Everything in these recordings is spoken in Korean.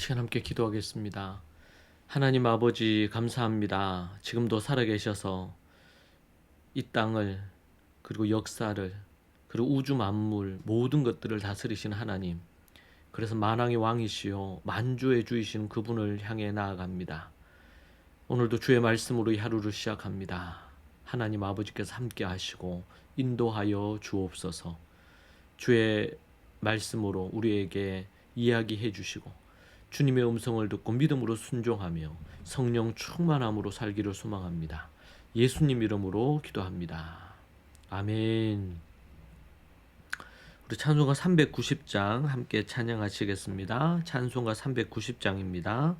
시간 함께 기도하겠습니다. 하나님 아버지 감사합니다. 지금도 살아계셔서 이 땅을 그리고 역사를 그리고 우주 만물 모든 것들을 다스리시는 하나님. 그래서 만왕의 왕이시요 만주의 주이신 그분을 향해 나아갑니다. 오늘도 주의 말씀으로 이 하루를 시작합니다. 하나님 아버지께서 함께 하시고 인도하여 주옵소서. 주의 말씀으로 우리에게 이야기해 주시고 주님의 음성을 듣고 믿음으로 순종하며 성령 충만함으로 살기를 소망합니다. 예수님 이름으로 기도합니다. 아멘. 우리 찬송가 390장 함께 찬양하시겠습니다. 찬송가 390장입니다.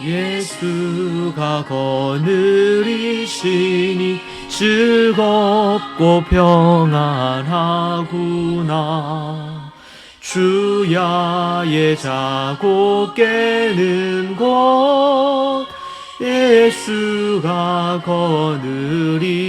예수가 거느리시니 즐겁고 평안하구나. 주야의 자고 깨는 곳. 예수가 거느리시네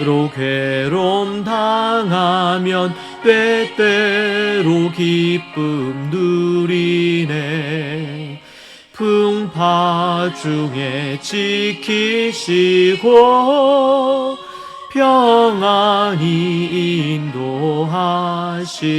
로 괴로움 당하면 때때로 기쁨 누리네. 풍파 중에 지키시고 평안히 인도하시네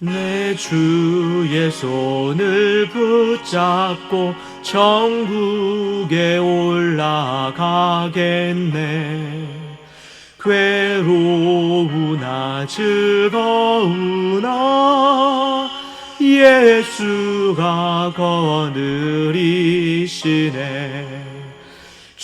내 주의 손을 붙잡고 천국에 올라가겠네. 괴로우나 즐거우나 예수가 거느리시네.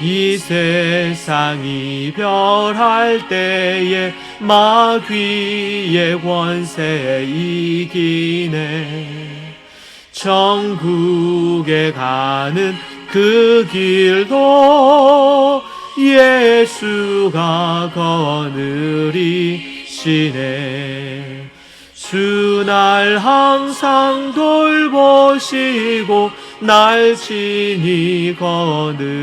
이 세상 이 별할 때에 마귀의 권세 이기네. 천국에 가는 그 길도 예수가 거느리시네. 주날 항상 돌보시고 날 친히 거느리시네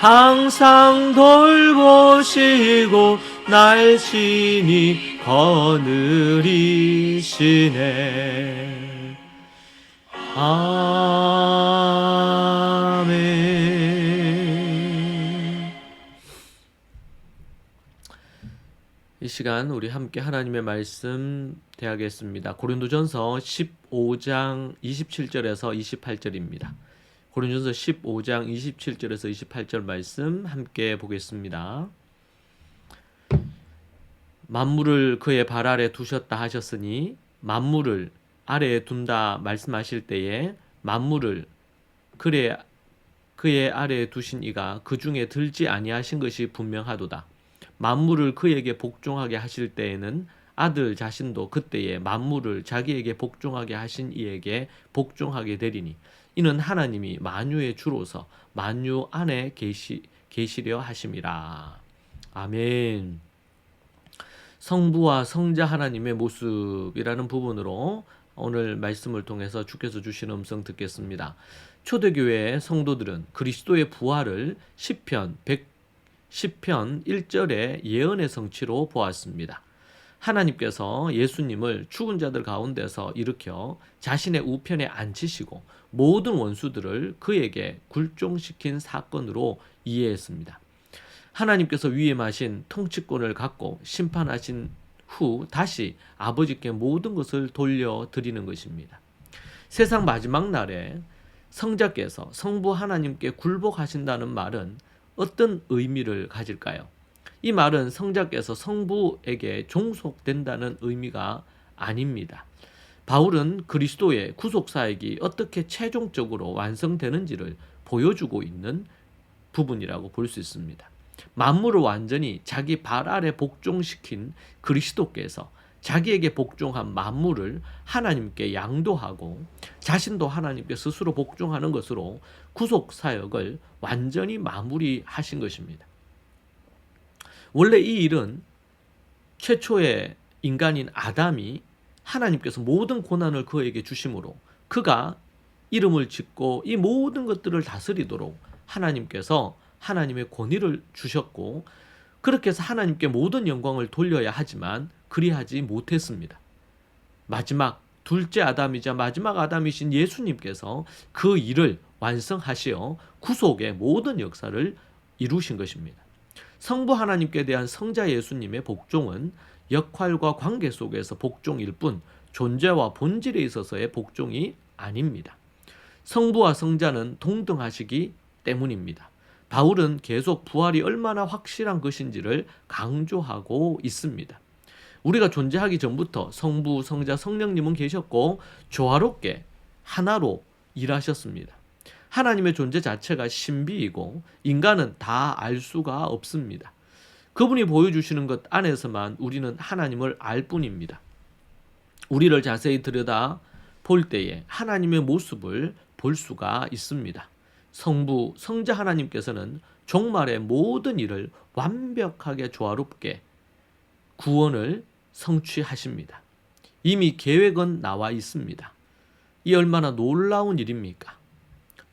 항상 돌보시고 날 친히 거느리시네 아멘. 이 시간 우리 함께 하나님의 말씀 대하겠습니다. 고린도전서 15장 27절에서 28절입니다. 고린도전서 15장 27절에서 28절 말씀 함께 보겠습니다. 만물을 그의 발 아래 두셨다 하셨으니 만물을 아래에 둔다 말씀하실 때에 만물을 그의 그의 아래에 두신 이가 그 중에 들지 아니하신 것이 분명하도다. 만물을 그에게 복종하게 하실 때에는 아들 자신도 그때에 만물을 자기에게 복종하게 하신 이에게 복종하게 되리니 이는 하나님이 만유의 주로서 만유 안에 계시 계시려 하심이라. 아멘. 성부와 성자 하나님의 모습이라는 부분으로 오늘 말씀을 통해서 주께서 주신 음성 듣겠습니다. 초대교회 성도들은 그리스도의 부활을 시편 100 10편 1절의 예언의 성취로 보았습니다. 하나님께서 예수님을 죽은 자들 가운데서 일으켜 자신의 우편에 앉히시고 모든 원수들을 그에게 굴종시킨 사건으로 이해했습니다. 하나님께서 위임하신 통치권을 갖고 심판하신 후 다시 아버지께 모든 것을 돌려드리는 것입니다. 세상 마지막 날에 성자께서 성부 하나님께 굴복하신다는 말은 어떤 의미를 가질까요? 이 말은 성자께서 성부에게 종속된다는 의미가 아닙니다. 바울은 그리스도의 구속 사역이 어떻게 최종적으로 완성되는지를 보여주고 있는 부분이라고 볼 수 있습니다. 만물을 완전히 자기 발 아래 복종시킨 그리스도께서 자기에게 복종한 만물을 하나님께 양도하고 자신도 하나님께 스스로 복종하는 것으로 구속 사역을 완전히 마무리하신 것입니다. 원래 이 일은 최초의 인간인 아담이 하나님께서 모든 고난을 그에게 주심으로 그가 이름을 짓고 이 모든 것들을 다스리도록 하나님께서 하나님의 권위를 주셨고 그렇게 해서 하나님께 모든 영광을 돌려야 하지만 그리하지 못했습니다. 마지막 둘째 아담이자 마지막 아담이신 예수님께서 그 일을 완성하시어 구속의 모든 역사를 이루신 것입니다. 성부 하나님께 대한 성자 예수님의 복종은 역할과 관계 속에서 복종일 뿐 존재와 본질에 있어서의 복종이 아닙니다. 성부와 성자는 동등하시기 때문입니다. 바울은 계속 부활이 얼마나 확실한 것인지를 강조하고 있습니다. 우리가 존재하기 전부터 성부, 성자, 성령님은 계셨고 조화롭게 하나로 일하셨습니다. 하나님의 존재 자체가 신비이고 인간은 다 알 수가 없습니다. 그분이 보여주시는 것 안에서만 우리는 하나님을 알 뿐입니다. 우리를 자세히 들여다 볼 때에 하나님의 모습을 볼 수가 있습니다. 성부, 성자 하나님께서는 종말의 모든 일을 완벽하게 조화롭게 구원을 성취하십니다. 이미 계획은 나와 있습니다. 이 얼마나 놀라운 일입니까?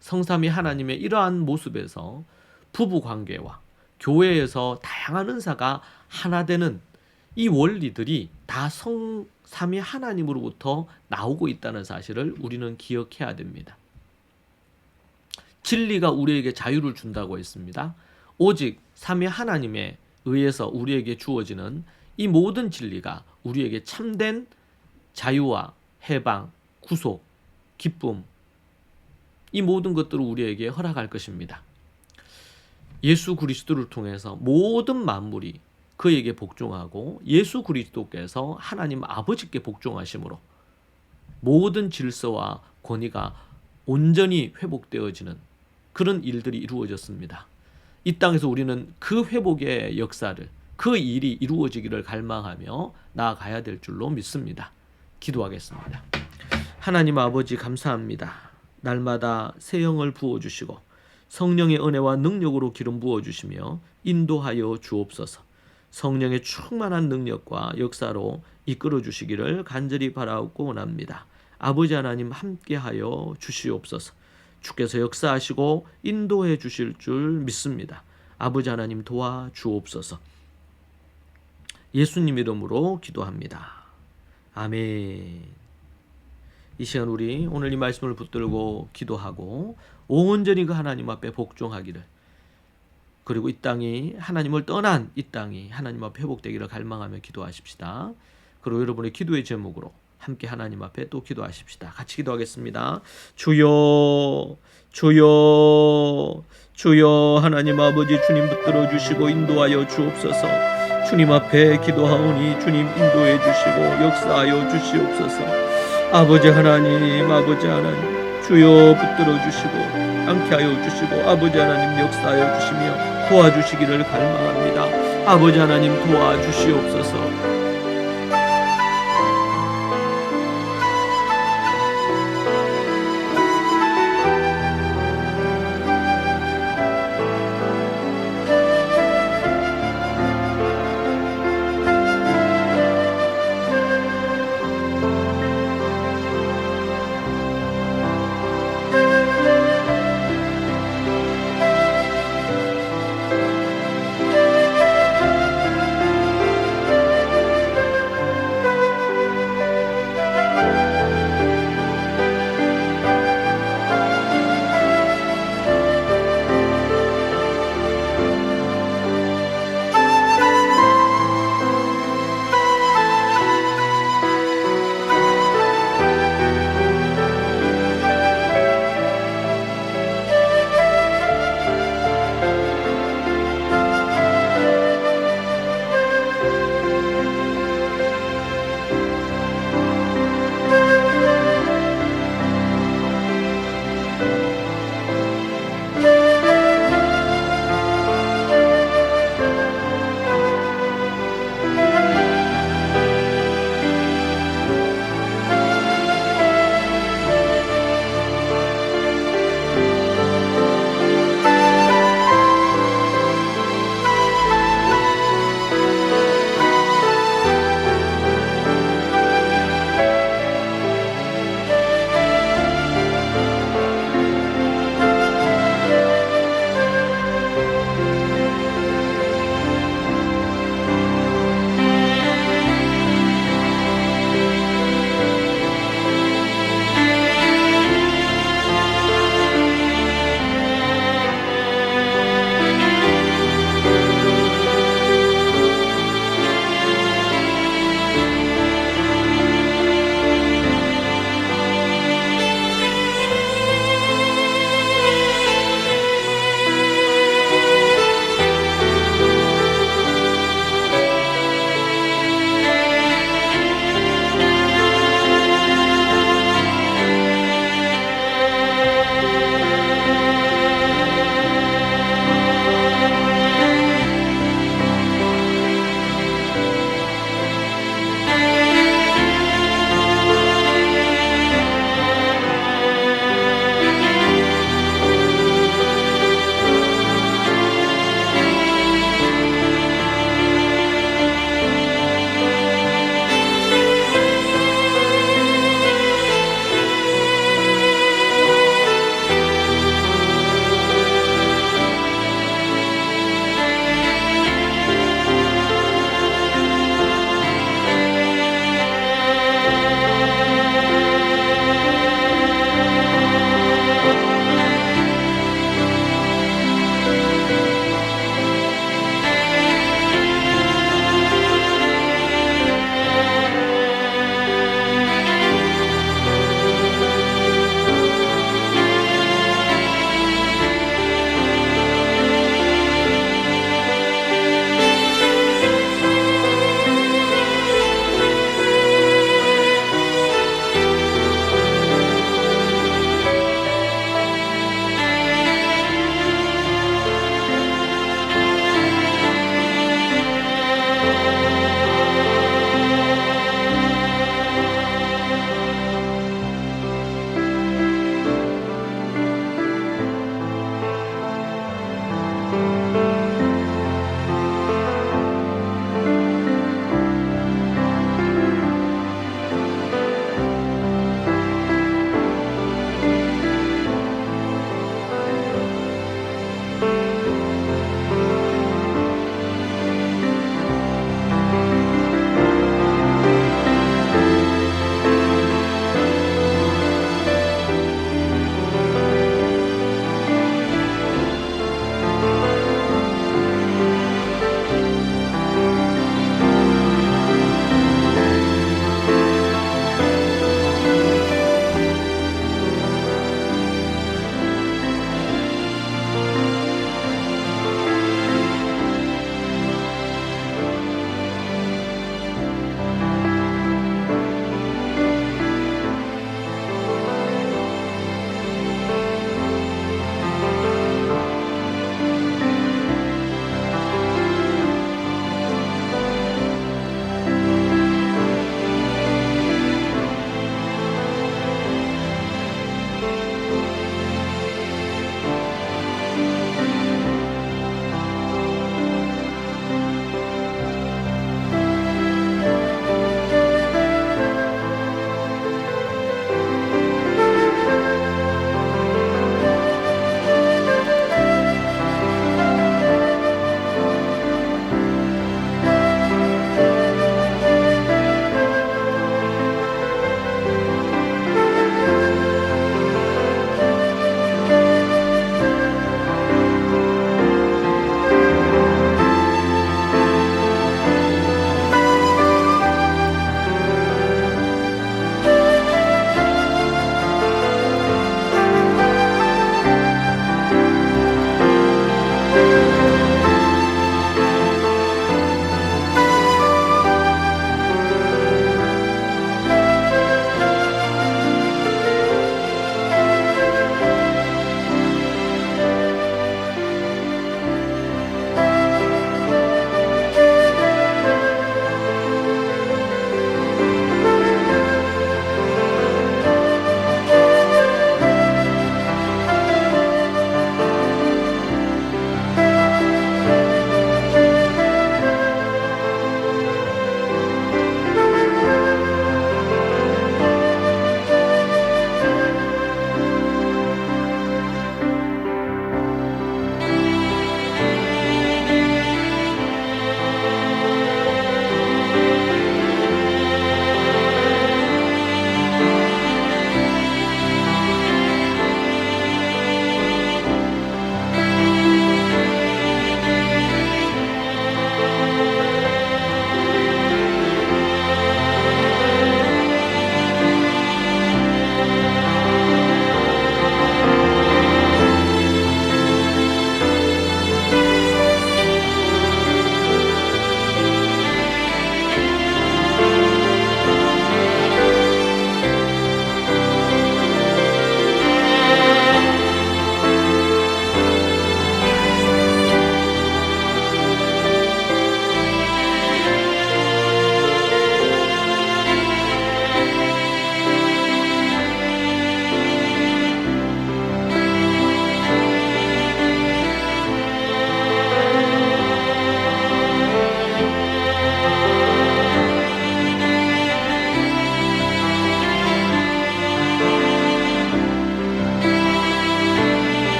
성삼이 하나님의 이러한 모습에서 부부 관계와 교회에서 다양한 은사가 하나 되는 이 원리들이 다 성삼이 하나님으로부터 나오고 있다는 사실을 우리는 기억해야 됩니다. 진리가 우리에게 자유를 준다고 했습니다. 오직 삼위 하나님에 의해서 우리에게 주어지는 이 모든 진리가 우리에게 참된 자유와 해방, 구속, 기쁨 이 모든 것들을 우리에게 허락할 것입니다. 예수 그리스도를 통해서 모든 만물이 그에게 복종하고 예수 그리스도께서 하나님 아버지께 복종하심으로 모든 질서와 권위가 온전히 회복되어지는 그런 일들이 이루어졌습니다. 이 땅에서 우리는 그 회복의 역사를 그 일이 이루어지기를 갈망하며 나아가야 될 줄로 믿습니다. 기도하겠습니다. 하나님 아버지 감사합니다. 날마다 새 영을 부어 주시고 성령의 은혜와 능력으로 기름 부어 주시며 인도하여 주옵소서. 성령의 충만한 능력과 역사로 이끌어 주시기를 간절히 바라옵고 원합니다. 아버지 하나님 함께하여 주시옵소서. 주께서 역사하시고 인도해 주실 줄 믿습니다. 아버지 하나님 도와 주옵소서. 예수님 이름으로 기도합니다. 아멘. 이 시간 우리 오늘 이 말씀을 붙들고 기도하고 온전히 그 하나님 앞에 복종하기를 그리고 이 땅이 하나님을 떠난 이 땅이 하나님 앞에 회복되기를 갈망하며 기도하십시다. 그리고 여러분의 기도의 제목으로 함께 하나님 앞에 또 기도하십시다. 같이 기도하겠습니다. 주여, 주여, 주여 하나님 아버지 주님 붙들어 주시고 인도하여 주옵소서. 주님 앞에 기도하오니 주님 인도해 주시고 역사하여 주시옵소서. 아버지 하나님, 아버지 하나님, 주여 붙들어 주시고 함께 하여 주시고 아버지 하나님 역사하여 주시며 도와주시기를 갈망합니다. 아버지 하나님 도와주시옵소서.